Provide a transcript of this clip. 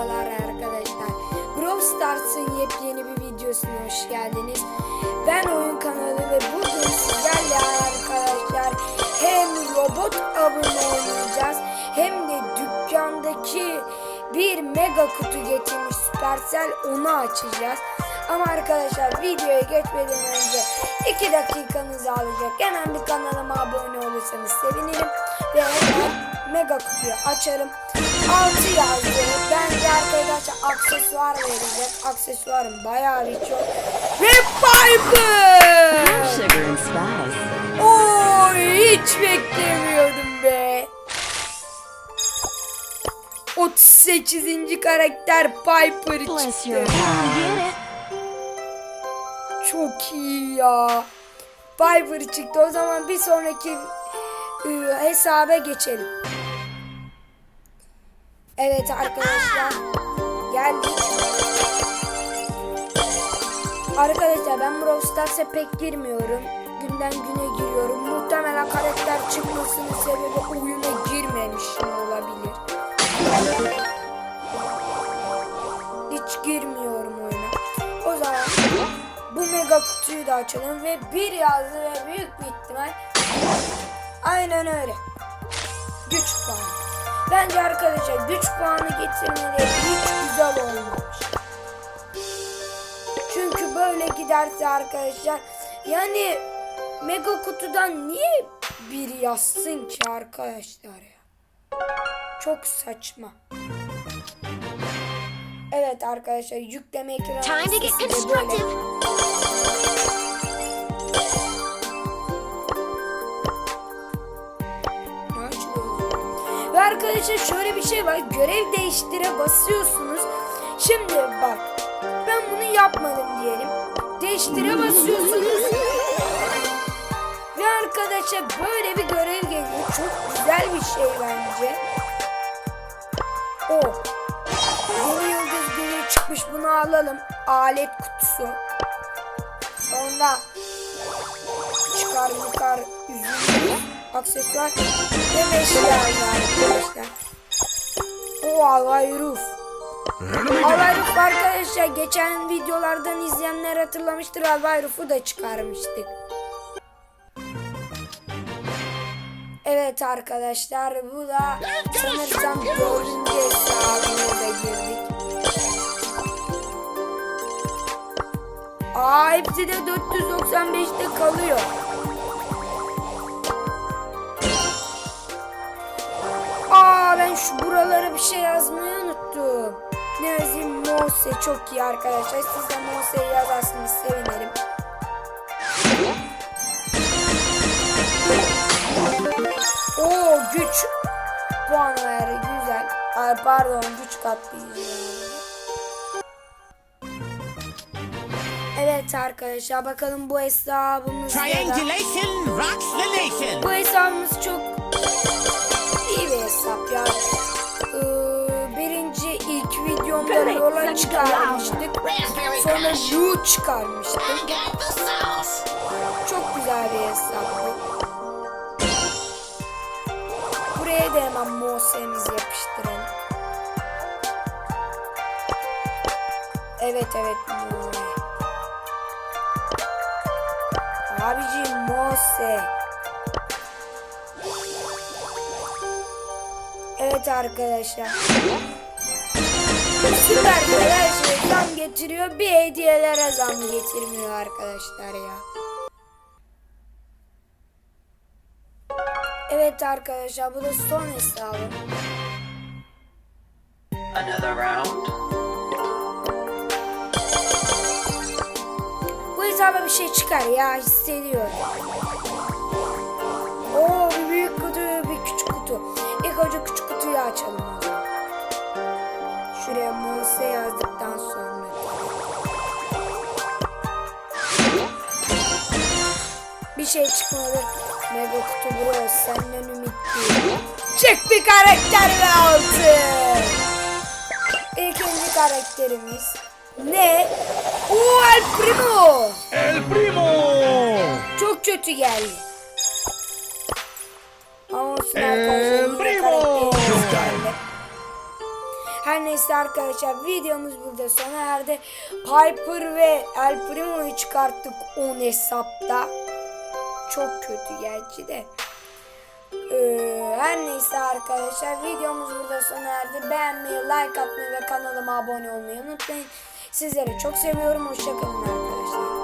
Merhabalar arkadaşlar. Brawl Stars'ın yepyeni bir videosuna hoş geldiniz. Ben oyun kanalı ve bugün sizlerle arkadaşlar hem robot avını oynayacağız hem de dükkandaki bir mega kutu getirmiş Supercell onu açacağız. Ama arkadaşlar videoya geçmeden önce 2 dakikanızı alacak. Hemen bir kanalıma abone olursanız sevinirim. Ve hemen mega kutuyu açarım. 6 yazdı. Aksesuar verecek. Aksesuarım bayağı bir çok. Ve Piper! Oy hiç beklemiyordum be. 38. karakter Piper çıktı. Çok iyi ya. Piper çıktı. O zaman bir sonraki ıı, hesaba geçelim. Evet arkadaşlar. Geldik. Arkadaşlar ben Brawl Stars'a pek girmiyorum. Günden güne giriyorum. Muhtemelen karakter çıkmasının sebebi oyuna girmemişim olabilir. Hiç girmiyorum oyuna. O zaman bu mega kutuyu da açalım ve bir yazdı ve büyük bir ihtimal aynen öyle. Güç puanı. Bence arkadaşlar güç puanı getirmeleri giderse arkadaşlar yani mega kutudan niye bir yazsın ki arkadaşlar ya? Çok saçma. Evet arkadaşlar yükleme ekranı Time to get constructive. Ve arkadaşlar şöyle bir şey var. Görev değiştire basıyorsunuz. Şimdi bak. Ben bunu yapmadım diyelim. Değiştire basıyorsunuz. Ve arkadaşlar böyle bir görev geliyor. Çok güzel bir şey bence. O. Yeni yıldız gülü çıkmış. Bunu alalım. Alet kutusu. Sonra çıkar yıkar üzüm aksesuar ve eşya arkadaşlar. O Ruf. Alvay Ruf arkadaşlar geçen videolardan izleyenler hatırlamıştır Alvay Ruf'u da çıkarmıştık. Evet arkadaşlar bu da sanırsam dördüncü hesabına da girdik. Aa hepsi de 495'te kalıyor. Aa ben şu buralara bir şey yazmayı yazayım? Mose çok iyi arkadaşlar. Siz de Mose'yi yazarsanız sevinirim. Oo güç puan ver güzel. Ay pardon güç katlayıcı. Evet arkadaşlar bakalım bu hesabımızda da. Triangulation rocks the nation. Bu hesabımız çok iyi bir hesap ya. Ee, videomda yola çıkarmıştık. Sonra Lu çıkarmıştık. Çok güzel bir hesap bu. Buraya da hemen Mose'mizi yapıştıralım. Evet evet Mose. Abiciğim Mose. Evet arkadaşlar. Süper her şey zam getiriyor. Bir hediyelere zam getirmiyor arkadaşlar ya. Evet arkadaşlar bu da son hesabım. Another round. Bu hesaba bir şey çıkar ya hissediyorum. Oo bir büyük kutu bir küçük kutu. İlk önce küçük kutuyu açalım. Şuraya Mose yazdıktan sonra. Bir şey çıkmadı. Mega kutu bro senden ümitliyim. Çık bir karakter ve altı. İkinci karakterimiz. Ne? Oo El Primo. El primo! Çok kötü geldi. Ama olsun arkadaşlar. Her neyse arkadaşlar videomuz burada sona erdi. Piper ve El Primo'yu çıkarttık 10 hesapta. Çok kötü gerçi de. Ee, her neyse arkadaşlar videomuz burada sona erdi. Beğenmeyi, like atmayı ve kanalıma abone olmayı unutmayın. Sizleri çok seviyorum. Hoşçakalın arkadaşlar.